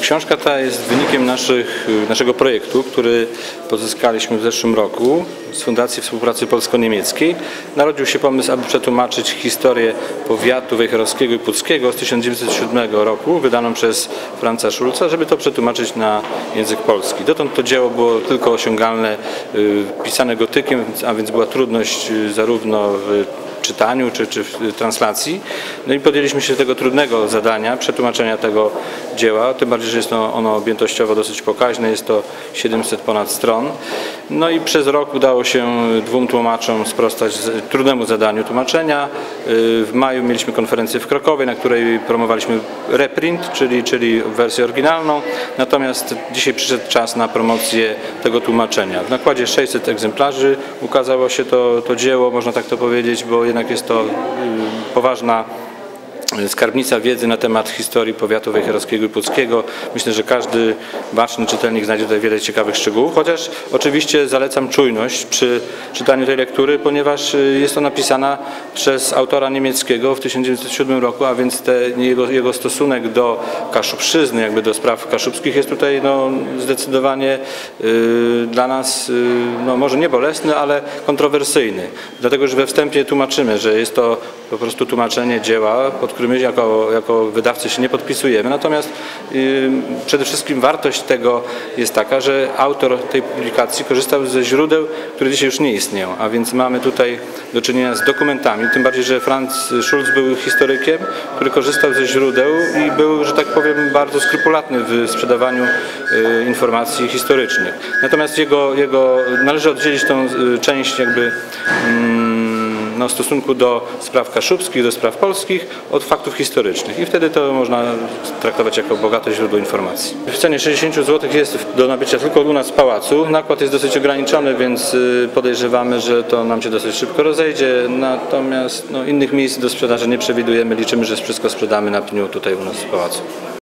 Książka ta jest wynikiem naszych, naszego projektu, który pozyskaliśmy w zeszłym roku z Fundacji Współpracy Polsko-Niemieckiej. Narodził się pomysł, aby przetłumaczyć historię powiatu wejherowskiego i puckiego z 1907 roku, wydaną przez Franca Schulza, żeby to przetłumaczyć na język polski. Dotąd to dzieło było tylko osiągalne y, pisane gotykiem, a więc była trudność y, zarówno w czytaniu czy, czy w translacji. No i podjęliśmy się tego trudnego zadania, przetłumaczenia tego dzieła, tym bardziej, że jest to ono objętościowo dosyć pokaźne, jest to 700 ponad stron. No i przez rok udało się dwóm tłumaczom sprostać trudnemu zadaniu tłumaczenia. Y, W maju mieliśmy konferencję w Krakowie, na której promowaliśmy reprint, czyli, czyli wersję oryginalną, natomiast dzisiaj przyszedł czas na promocję tego tłumaczenia. W nakładzie 600 egzemplarzy ukazało się to, to dzieło, można tak to powiedzieć, bo jednak jest to y, poważna skarbnica wiedzy na temat historii powiatu wejherowskiego i puckiego. Myślę, że każdy baczny czytelnik znajdzie tutaj wiele ciekawych szczegółów, chociaż oczywiście zalecam czujność przy czytaniu tej lektury, ponieważ y, jest ona napisana przez autora niemieckiego w 1907 roku, a więc te, jego, jego stosunek do Kaszubszyzny, jakby do spraw kaszubskich jest tutaj no, zdecydowanie y, dla nas y, no, może nie bolesny, ale kontrowersyjny. Dlatego, że we wstępie tłumaczymy, że jest to po prostu tłumaczenie dzieła, pod którym my jako, jako wydawcy się nie podpisujemy. Natomiast przede wszystkim wartość tego jest taka, że autor tej publikacji korzystał ze źródeł, które dzisiaj już nie istnieją. A więc mamy tutaj do czynienia z dokumentami, tym bardziej, że Franz Schulz był historykiem, który korzystał ze źródeł i był, że tak powiem, bardzo skrupulatny w sprzedawaniu y, informacji historycznych. Natomiast jego, jego należy oddzielić tą y, część jakby no, w stosunku do spraw kaszubskich, do spraw polskich od faktów historycznych i wtedy to można traktować jako bogate źródło informacji. W cenie 60 zł jest do nabycia tylko u nas w pałacu. Nakład jest dosyć ograniczony, więc y, podejrzewamy, że to nam się dosyć szybko rozejdzie. Natomiast no, innych miejsc do sprzedaży nie przewidujemy. Liczymy, że wszystko sprzedamy na pniu tutaj u nas w pałacu.